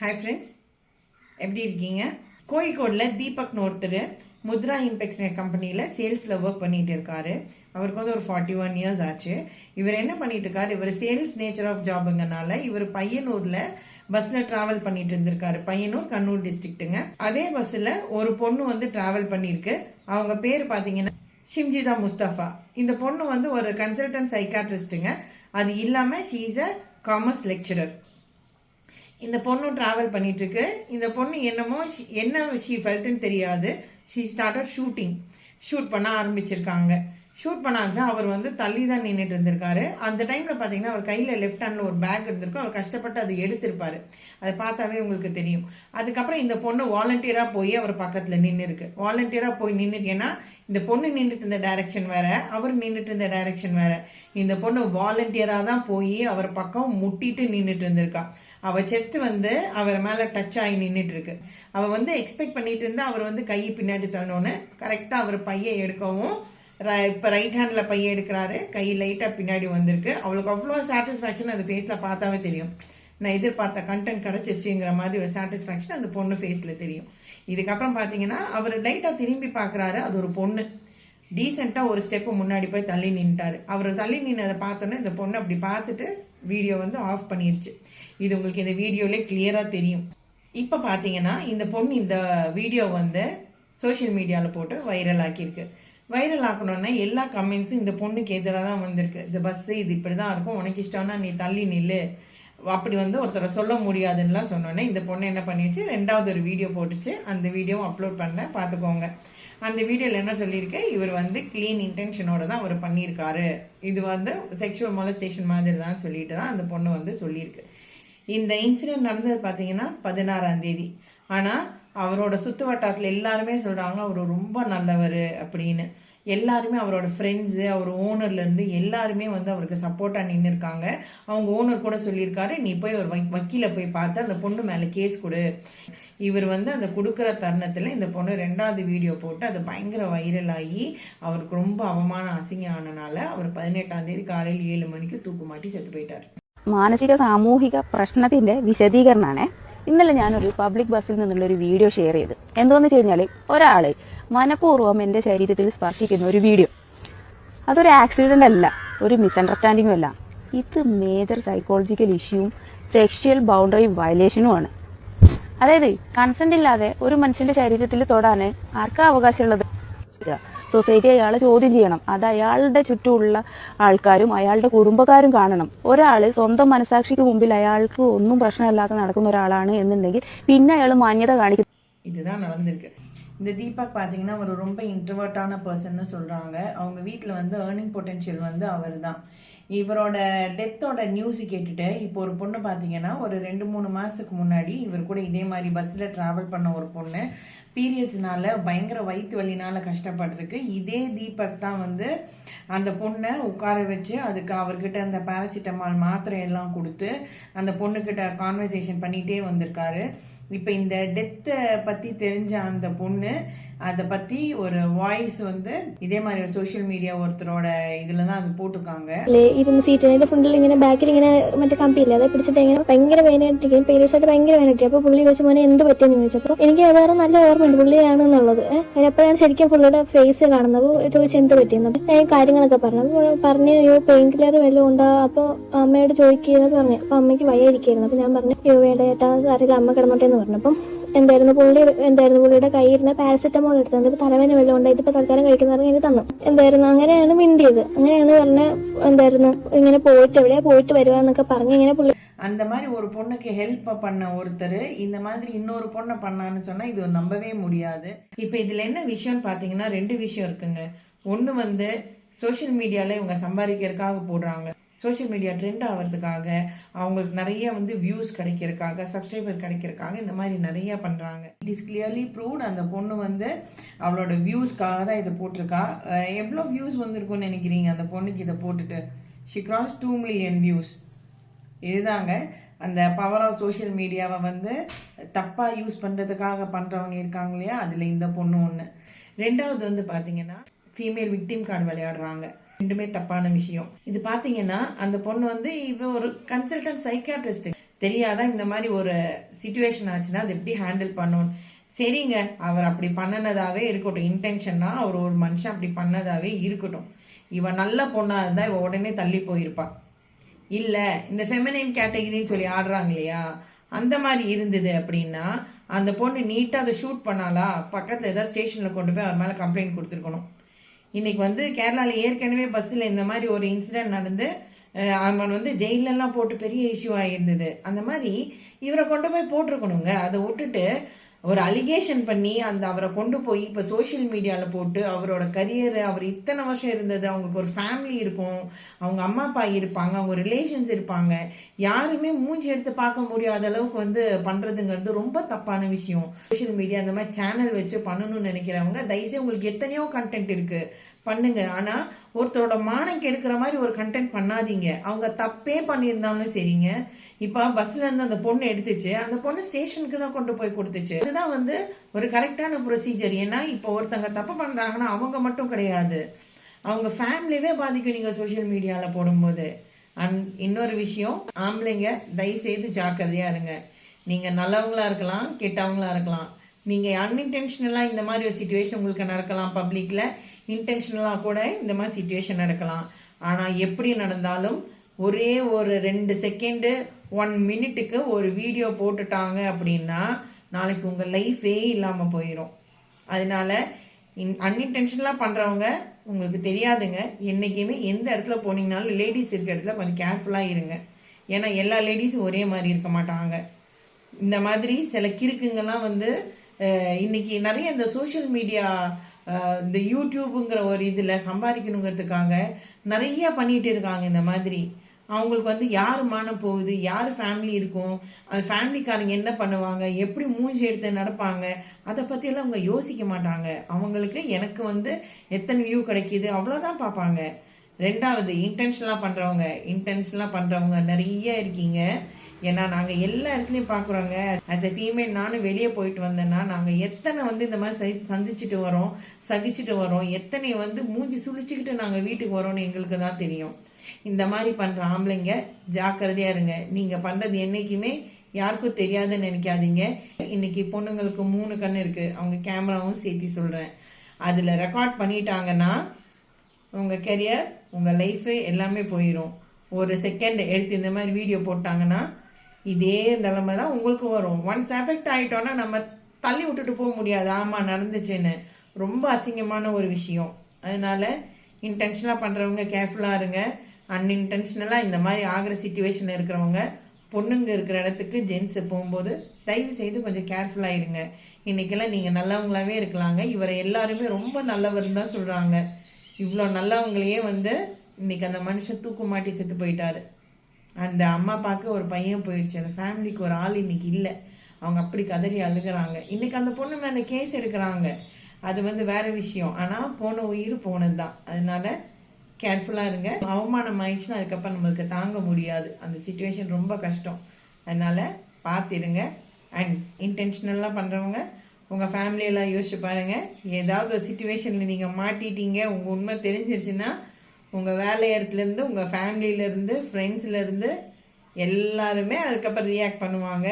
Hi friends எப்படி இருக்கீங்க? கோழிக்கோடில் தீபக்னு ஒருத்தர் முத்ரா இம்பெக்ஸ் கம்பெனியில் சேல்ஸில் ஒர்க் பண்ணிகிட்டு இருக்காரு. அவருக்கு வந்து ஒரு ஃபார்ட்டி ஒன் இயர்ஸ் ஆச்சு. இவர் என்ன பண்ணிட்டு இருக்காரு? இவர் சேல்ஸ் நேச்சர் ஆஃப் ஜாபுங்கனால இவர் பையனூரில் பஸ்ஸில் ட்ராவல் பண்ணிட்டு இருந்திருக்காரு. பையனூர் கண்ணூர் டிஸ்ட்ரிக்ட்டுங்க அதே பஸ்ஸில் ஒரு பொண்ணு வந்து ட்ராவல் பண்ணியிருக்கு அவங்க பேர் பார்த்தீங்கன்னா ஷிம்ஜிதா முஸ்தஃபா இந்த பொண்ணு வந்து ஒரு கன்சல்டன்ட் சைக்காட்ரிஸ்ட்டுங்க அது இல்லாமல் she is a commerce lecturer இந்த பொண்ணு ட்ராவல் பண்ணிட்டு இருக்கு இந்த பொண்ணு என்னமோ என்ன ஷீ ஃபெல்ட்டுன்னு தெரியாது. ஷீ ஸ்டார்டட் ஷூட்டிங் ஷூட் பண்ண ஆரம்பிச்சிருக்காங்க. ஷூட் பண்ணாங்க. அவர் வந்து தள்ளி தான் நின்றுட்டு இருந்திருக்காரு. அந்த டைமில் பார்த்தீங்கன்னா அவர் கையில் லெஃப்ட் ஹேண்டில் ஒரு பேக் இருந்திருக்கும். அவர் கஷ்டப்பட்டு அதை எடுத்திருப்பாரு. அதை பார்த்தாவே உங்களுக்கு தெரியும். அதுக்கப்புறம் இந்த பொண்ணு வாலண்டியராக போய் அவர் பக்கத்தில் நின்று இருக்கு போய் நின்று இந்த பொண்ணு நின்றுட்டு இருந்த டைரக்ஷன் வேற. அவர் நின்றுட்டு இருந்த டைரக்ஷன் வேற. இந்த பொண்ணு வாலண்டியராக தான் போய் அவர் பக்கம் முட்டிட்டு நின்றுட்டு இருந்திருக்கா. அவள் செஸ்ட் வந்து அவர் மேலே டச் ஆகி நின்றுட்டு இருக்கு. வந்து எக்ஸ்பெக்ட் பண்ணிட்டு இருந்தா அவர் வந்து கையை பின்னாடி தள்ளணும்னு கரெக்டாக அவர் பையை எடுக்கவும் இப்போ ரைட் ஹேண்டில் பையன் எடுக்கிறாரு. கை லைட்டாக பின்னாடி வந்திருக்கு. அவளுக்கு அவ்வளோ சாட்டிஸ்ஃபேக்ஷன் அது ஃபேஸில் பார்த்தாவே தெரியும். நான் எதிர்பார்த்த கண்டென்ட் கிடச்சிருச்சுங்கிற மாதிரி ஒரு சாட்டிஸ்ஃபேக்ஷன் அந்த பொண்ணு ஃபேஸில் தெரியும். இதுக்கப்புறம் பார்த்தீங்கன்னா அவர் லைட்டாக திரும்பி பார்க்கறாரு அது ஒரு பொண்ணு. டீசெண்டாக ஒரு ஸ்டெப்பு முன்னாடி போய் தள்ளி நின்ட்டார் அவர் தள்ளி நின்னதை பார்த்தோன்னே இந்த பொண்ணு அப்படி பார்த்துட்டு வீடியோ வந்து ஆஃப் பண்ணிருச்சு. இது உங்களுக்கு இந்த வீடியோவிலே கிளியராக தெரியும். இப்போ பார்த்தீங்கன்னா இந்த பொண்ணு இந்த வீடியோ வந்து சோஷியல் மீடியாவில் போட்டு வைரல் ஆக்கியிருக்கு. வைரல் ஆக்கணும்னா எல்லா கமெண்ட்ஸும் இந்த பொண்ணுக்கு எதிராக தான் வந்திருக்கு. இந்த பஸ்ஸு இது இப்படி தான் இருக்கும். உனக்கு இஷ்டம்னா நீ தள்ளி நில்லு. அப்படி வந்து ஒருத்தரை சொல்ல முடியாதுன்னுலாம் சொன்னோன்னே இந்த பொண்ணு என்ன பண்ணிடுச்சு? ரெண்டாவது ஒரு வீடியோ போட்டுச்சு. அந்த வீடியோவும் அப்லோட் பண்ணேன் பார்த்துக்கோங்க. அந்த வீடியோவில் என்ன சொல்லியிருக்கு? இவர் வந்து க்ளீன் இன்டென்ஷனோட தான் அவர் பண்ணியிருக்காரு. இது வந்து செக்ஷுவல் மொலஸ்டேஷன் மாதிரி தான் சொல்லிட்டு தான் அந்த பொண்ணு வந்து சொல்லியிருக்கு. இந்த இன்சிடென்ட் நடந்தது பார்த்தீங்கன்னா பதினாறாம் தேதி. ஆனால் அவரோட சுத்து வட்டாரத்தில் எல்லாருமே சொல்கிறாங்க அவர் ரொம்ப நல்லவர் அப்படின்னு எல்லாருமே அவரோட ஃப்ரெண்ட்ஸு அவர் ஓனர்லேருந்து எல்லாருமே வந்து அவருக்கு சப்போர்ட்டாக நின்று இருக்காங்க அவங்க ஓனர் கூட சொல்லியிருக்காரு நீ போய் ஒரு வக்கீ- வக்கீலை போய் பார்த்து அந்த பொண்ணு மேலே கேஸ் கொடு இவர் வந்து அந்த கொடுக்குற தருணத்தில் இந்த பொண்ணு ரெண்டாவது வீடியோ போட்டு அது பயங்கர வைரல் ஆகி அவருக்கு ரொம்ப அவமானம் அசிங்கம் ஆனனால அவர் பதினெட்டாம் தேதி காலையில் ஏழு மணிக்கு தூக்கு மாட்டி செத்து போயிட்டார் മാനസിക സാമൂഹിക പ്രശ്നത്തിന്റെ വിശദീകരണമാണ് ഇന്നലെ ഞാനൊരു പബ്ലിക് ബസ്സിൽ നിന്നുള്ള ഒരു വീഡിയോ ഷെയർ ചെയ്ത്. എന്തോന്ന് വെച്ച് കഴിഞ്ഞാൽ ഒരാൾ മനഃപൂർവം എന്റെ ശരീരത്തിൽ സ്പർശിക്കുന്ന ഒരു വീഡിയോ അതൊരു ആക്സിഡന്റ് അല്ല ഒരു മിസ്അണ്ടർസ്റ്റാൻഡിങ്ങും അല്ല. ഇത് മേജർ സൈക്കോളജിക്കൽ ഇഷ്യൂവും സെക്ഷൽ ബൗണ്ടറി വയലേഷനുമാണ് അതായത് കൺസെന്റ് ഇല്ലാതെ ഒരു മനുഷ്യന്റെ ശരീരത്തിൽ തൊടാന് ആർക്കാ അവകാശമുള്ളത്? സൊസൈറ്റി അയാളെ ചോദ്യം ചെയ്യണം അത് അയാളുടെ ചുറ്റുമുള്ള ആൾക്കാരും അയാളുടെ കുടുംബക്കാരും കാണണം ഒരാള് സ്വന്തം മനസാക്ഷിക്ക് മുമ്പിൽ അയാൾക്ക് ഒന്നും പ്രശ്നമില്ലാതെ നടക്കുന്ന ഒരാളാണ് എന്നുണ്ടെങ്കിൽ പിന്നെ അയാൾ മാന്യത കാണിക്കും இதுதான் நடந்திருக்கு இந்த தீபக் பார்த்தீங்கன்னா ஒரு ரொம்ப இன்ட்ரவர்ட்டான பர்சன்னு சொல்றாங்க அவங்க வீட்டில் வந்து ஏர்னிங் பொட்டென்ஷியல் வந்து அவர் தான் இவரோட டெத்தோட நியூஸ் கேட்டுட்டு இப்போ ஒரு பொண்ணு பார்த்தீங்கன்னா ஒரு ரெண்டு மூணு மாசத்துக்கு முன்னாடி இவர் கூட இதே மாதிரி பஸ்ஸில் டிராவல் பண்ண ஒரு பொண்ணு பீரியட்ஸ்னால பயங்கர வயிற்று வலினால கஷ்டப்பட்டிருக்கு. இதே தீபக் தான் வந்து அந்த பொண்ணை உட்கார வச்சு அதுக்கு அவர்கிட்ட அந்த பேராசிட்டமால் மாத்திரை எல்லாம் கொடுத்து அந்த பொண்ணுக்கிட்ட கான்வர்சேஷன் பண்ணிகிட்டே வந்திருக்காரு. இப்போ இந்த டெத்தை பற்றி தெரிஞ்ச அந்த பொண்ணு அதை பற்றி ஒரு வாய்ஸ் வந்து இதே மாதிரி சோஷியல் மீடியா ஒருத்தரோட இதில் தான் அது போட்டிருக்காங்க ല്ലേ, ഇരുന്ന് സീറ്റ് അതിന്റെ ഫ്രണ്ടിൽ ഇങ്ങനെ ബാക്കിൽ ഇങ്ങനെ മറ്റേ കമ്പിയില്ല അത് പിടിച്ചിട്ട് ഇങ്ങനെ ഭയങ്കര വേദനയായിട്ടിരിക്കും പീരിയഡ്സ് ആയിട്ട് ഭയങ്കര വേദനയായിട്ട് അപ്പൊ പുള്ളി ചോദിച്ചു മോനെ എന്ത് പറ്റിയെന്ന് ചോദിച്ചപ്പോൾ എനിക്ക് ഏതായാലും നല്ല ഓർമ്മയുണ്ട് പുള്ളിയാണെന്നുള്ളത് ഏഹ് അപ്പോഴാണ് ശരിക്കും പുള്ളിയുടെ ഫേസ് കാണുന്നത് അപ്പോൾ ചോദിച്ചു എന്ത് പറ്റിയെന്ന് അപ്പൊ ഞാൻ കാര്യങ്ങളൊക്കെ പറഞ്ഞു അപ്പോൾ പറഞ്ഞു അയ്യോ പെയിൻ കില്ലർ വല്ലതും ഉണ്ടാ അപ്പൊ അമ്മയോട് ചോദിക്കുക പറഞ്ഞു അപ്പൊ അമ്മയ്ക്ക് വയ്യായിരിക്കായിരുന്നു അപ്പൊ ഞാൻ പറഞ്ഞു അയ്യോ വേണ്ട ചേട്ടാ സാറില്ല അമ്മ കിടന്നോട്ടെ എന്ന് പറഞ്ഞു അപ്പം എന്തായിരുന്നു പുള്ളി എന്തായിരുന്നു പുള്ളിയുടെ കയ്യിൽ നിന്ന് പാരസെറ്റമോൾ എടുത്തത് ഇപ്പൊ തലവേദന വല്ലതും ഉണ്ടായി ഇതിപ്പോ തൽക്കാലം കഴിക്കുന്ന പറഞ്ഞ് എനിക്ക് തന്നു എന്തായിരുന്നു അങ്ങനെയാണ് മിണ്ടിയത് അങ്ങനെയാണ് പറഞ്ഞ എന്തായിരുന്നു ഇങ്ങനെ പോയിട്ട് എവിടെയാ പോയിട്ട് വരുവാന്നൊക്കെ പറഞ്ഞ് ഇങ്ങനെ പുള്ളി அந்த மாதிரி ஒரு பொண்ணுக்கு ஹெல்ப் பண்ண ஒருத்தர் இந்த மாதிரி இன்னொரு பொண்ணை பண்ணான்னு சொன்னா இது நம்பவே முடியாது இப்போ இதுல என்ன விஷயம்னு பாத்தீங்கன்னா ரெண்டு விஷயம் இருக்குங்க ஒண்ணு வந்து சோஷியல் மீடியால இவங்க சம்பாதிக்கிறதுக்காக போடுறாங்க சோஷியல் மீடியா ட்ரெண்ட் ஆகிறதுக்காக அவங்களுக்கு நிறைய வந்து வியூஸ் கிடைக்கிறதுக்காக சப்ஸ்கிரைபர் கிடைக்கிறதுக்காக இந்த மாதிரி நிறைய பண்ணுறாங்க இட் இஸ் கிளியர்லி ப்ரூவ்ட் அந்த பொண்ணு வந்து அவளோட வியூஸ்க்காக தான் இதை போட்டிருக்கா. எவ்வளோ வியூஸ் வந்திருக்கும்னு நினைக்கிறீங்க அந்த பொண்ணுக்கு இதை போட்டுட்டு? She cross two million views இதுதாங்க அந்த பவர் ஆஃப் சோஷியல் மீடியாவை வந்து தப்பாக யூஸ் பண்ணுறதுக்காக பண்ணுறவங்க இருக்காங்க இல்லையா? அதில் இந்த பொண்ணு ஒன்று ரெண்டாவது வந்து பார்த்தீங்கன்னா ஃபீமேல் விக்டிம் கார்டு விளையாடுறாங்க. ரெண்டுமே தப்பான விஷயம். இது பார்த்தீங்கன்னா அந்த பொண்ணு வந்து இவ ஒரு கன்சல்டன்ட் சைக்காட்ரிஸ்ட் தெரியாதா இந்த மாதிரி ஒரு சுச்சுவேஷன் ஆச்சுன்னா அது எப்படி ஹேண்டில் பண்ணணும்? சரிங்க அவர் அப்படி பண்ணனதாவே இருக்கட்டும். இன்டென்ஷன்னா அவர் ஒரு மனுஷன் அப்படி பண்ணதாவே இருக்கட்டும். இவ நல்ல பொண்ணா இருந்தா இவ உடனே தள்ளி போயிருப்பா. இல்ல இந்த ஃபெமினைன் கேட்டகரின்னு சொல்லி ஆடுறாங்க இல்லையா? அந்த மாதிரி இருந்தது அப்படின்னா அந்த பொண்ணு நீட்டா அதை ஷூட் பண்ணாலா பக்கத்துல ஏதாவது ஸ்டேஷன்ல கொண்டு போய் அவர் மேல கம்ப்ளைண்ட் கொடுத்துருக்கணும். இன்னைக்கு வந்து கேரளாவில் ஏற்கனவே பஸ்ஸில் இந்த மாதிரி ஒரு இன்சிடென்ட் நடந்து அவன் வந்து ஜெயிலெல்லாம் போட்டு பெரிய இஷ்யூ ஆகியிருந்தது அந்த மாதிரி இவரை கொண்டு போய் போட்டிருக்கணுங்க. அதை விட்டுட்டு ஒரு அலிகேஷன் பண்ணி அந்த அவரை கொண்டு போய் இப்போ சோஷியல் மீடியாவில் போட்டு அவரோட கரியர் அவர் இத்தனை வருஷம் இருந்தது அவங்களுக்கு ஒரு ஃபேமிலி இருக்கும் அவங்க அம்மா அப்பா இருப்பாங்க அவங்க ரிலேஷன்ஸ் இருப்பாங்க. யாருமே மூஞ்சி எடுத்து பார்க்க முடியாத அளவுக்கு வந்து பண்ணுறதுங்கிறது ரொம்ப தப்பான விஷயம். சோஷியல் மீடியா அந்த மாதிரி சேனல் வச்சு பண்ணணும்னு நினைக்கிறவங்க தயவுசெய்து உங்களுக்கு எத்தனையோ கண்டென்ட் இருக்குது பண்ணுங்க. ஆனா ஒருத்தரோட மானம் கெடுக்கிற மாதிரி ஒரு கண்டென்ட் பண்ணாதீங்க. அவங்க தப்பே பண்ணியிருந்தாலும் சரிங்க. இப்ப பஸ்ல இருந்து அந்த பொண்ணு எடுத்துச்சு. அந்த பொண்ணு ஸ்டேஷனுக்கு தான் கொண்டு போய் கொடுத்துச்சு. இதுதான் வந்து ஒரு கரெக்டான ப்ரொசீஜர் ஏன்னா இப்போ ஒருத்தங்க தப்பு பண்றாங்கன்னா அவங்க மட்டும் கிடையாது. அவங்க ஃபேமிலியவே பாதிக்கும் நீங்க சோஷியல் மீடியால போடும்போது. அண்ட் இன்னொரு விஷயம் ஆம்பளைங்க தயவு செய்து ஜாக்கிரதையா இருங்க. நீங்க நல்லவங்களா இருக்கலாம் கெட்டவங்களா இருக்கலாம். நீங்க அன்இன்டென்ஷனலா இந்த மாதிரி ஒரு சுச்சுவேஷன் உங்களுக்கு நடக்கலாம் பப்ளிக்ல இன்டென்ஷனலாக கூட இந்த மாதிரி சுச்சுவேஷன் நடக்கலாம். ஆனால் எப்படி நடந்தாலும் ஒரே ஒரு ரெண்டு செகண்டு ஒன் மினிட்டுக்கு ஒரு வீடியோ போட்டுட்டாங்க அப்படின்னா நாளைக்கு உங்கள் லைஃபே இல்லாமல் போயிடும் அதனால இன் அன்இன்டென்ஷனலாக பண்ணுறவங்க உங்களுக்கு தெரியாதுங்க. என்றைக்குமே எந்த இடத்துல போனீங்கனாலும் லேடிஸ் இருக்க இடத்துல கொஞ்சம் கேர்ஃபுல்லாக இருங்க. ஏன்னா எல்லா லேடிஸும் ஒரே மாதிரி இருக்க மாட்டாங்க. இந்த மாதிரி சில கிறுக்குங்கெல்லாம் வந்து இன்றைக்கி இன்னைக்கு நிறைய இந்த சோஷியல் மீடியா இந்த யூடியூப்புங்கிற ஒரு இதில் சம்பாதிக்கணுங்கிறதுக்காக நிறைய பண்ணிகிட்டு இருக்காங்க இந்த மாதிரி. அவங்களுக்கு வந்து யார் மானம் போகுது? யார் ஃபேமிலி இருக்கும்? அந்த ஃபேமிலிக்காரங்க என்ன பண்ணுவாங்க? எப்படி மூஞ்சி எடுத்து நடப்பாங்க? அதை பற்றியெல்லாம் அவங்க யோசிக்க மாட்டாங்க. அவங்களுக்கு எனக்கு வந்து எத்தனை வியூ கிடைக்கிது? அவ்வளோதான் பார்ப்பாங்க. ரெண்டாவது இன்டென்ஷனலாக பண்ணுறவங்க இன்டென்ஷனலாக பண்ணுறவங்க நிறைய இருக்கீங்க. ஏன்னா நாங்கள் எல்லா இடத்துலையும் பார்க்குறோங்க ஆஸ் எ ஃபீமேல் நானும் வெளியே போயிட்டு வந்தேன்னா நாங்கள் எத்தனை வந்து இந்த மாதிரி சந்திச்சுட்டு வரோம் சகிச்சுட்டு வரோம் எத்தனை வந்து மூஞ்சி சுழிச்சுக்கிட்டு நாங்கள் வீட்டுக்கு வரோம்னு எங்களுக்கு தான் தெரியும். இந்த மாதிரி பண்ணுற ஆம்பளைங்க ஜாக்கிரதையா இருங்க. நீங்கள் பண்ணுறது என்றைக்குமே யாருக்கும் தெரியாதுன்னு நினைக்காதீங்க. இன்னைக்கு பொண்ணுங்களுக்கு மூணு கண்ணு இருக்குது அவங்க கேமராவும் சேர்த்து சொல்கிறேன் அதில் ரெக்கார்ட் பண்ணிட்டாங்கன்னா உங்கள் கெரியர் உங்கள் லைஃபு எல்லாமே போயிடும் ஒரு செகண்ட் எடுத்து இந்த மாதிரி வீடியோ போட்டாங்கன்னா இதே நிலைமை தான் உங்களுக்கு வரும். ஒன்ஸ் எஃபெக்ட் ஆகிட்டோன்னா நம்ம தள்ளி விட்டுட்டு போக முடியாது. ஆமாம் நடந்துச்சுன்னு. ரொம்ப அசிங்கமான ஒரு விஷயம். அதனால இன்டென்ஷனாக பண்ணுறவங்க கேர்ஃபுல்லாக இருங்க. அன்இன்டென்ஷனலாக இந்த மாதிரி ஆகிற சுச்சுவேஷன் இருக்கிறவங்க பொண்ணுங்க இருக்கிற இடத்துக்கு ஜென்ஸ் போகும்போது தயவு செய்து கொஞ்சம் கேர்ஃபுல்லாக இருங்க. இன்னைக்கெல்லாம் நீங்கள் நல்லவங்களாவே இருக்கலாங்க. இவரை எல்லாருமே ரொம்ப நல்லவர் தான் சொல்கிறாங்க இவ்வளோ நல்லவங்களையே வந்து இன்னைக்கு அந்த மனுஷன் தூக்கு மாட்டி செத்து போயிட்டாரு. அந்த அம்மா பார்க்க ஒரு பையன் போயிடுச்சு. அந்த ஃபேமிலிக்கு ஒரு ஆள் இன்னைக்கு இல்லை. அவங்க அப்படி கதறி அழுகுறாங்க. இன்னைக்கு அந்த பொண்ணு மேலே கேஸ் எடுக்கிறாங்க. அது வந்து வேற விஷயம். ஆனால் போன உயிர் போனது தான் அதனால கேர்ஃபுல்லாக இருங்க. அவமானம் ஆயிடுச்சுன்னா அதுக்கப்புறம் நம்மளுக்கு தாங்க முடியாது. அந்த சுச்சுவேஷன் ரொம்ப கஷ்டம். அதனால பார்த்துருங்க அண்ட் இன்டென்ஷனலாக பண்ணுறவங்க உங்கள் ஃபேமிலியெல்லாம் யோசிச்சு பாருங்க. ஏதாவது ஒரு சுச்சுவேஷனில் நீங்கள் மாட்டிட்டீங்க உங்கள் உண்மை தெரிஞ்சிருச்சுன்னா உங்கள் வேலை இடத்துலேருந்து உங்கள் ஃபேமிலியிலேருந்து ஃப்ரெண்ட்ஸ்லேருந்து எல்லாருமே அதுக்கப்புறம் ரியாக்ட் பண்ணுவாங்க.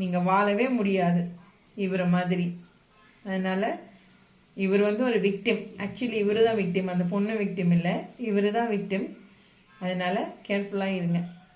நீங்கள் வாழவே முடியாது இவரை மாதிரி. அதனால் இவர் வந்து ஒரு விக்டிம் ஆக்சுவலி இவர் தான் விக்டிம் அந்த பொண்ணு விக்டிம் இல்லை. இவர் தான் விக்டிம் அதனால் கேர்ஃபுல்லாக இருங்க.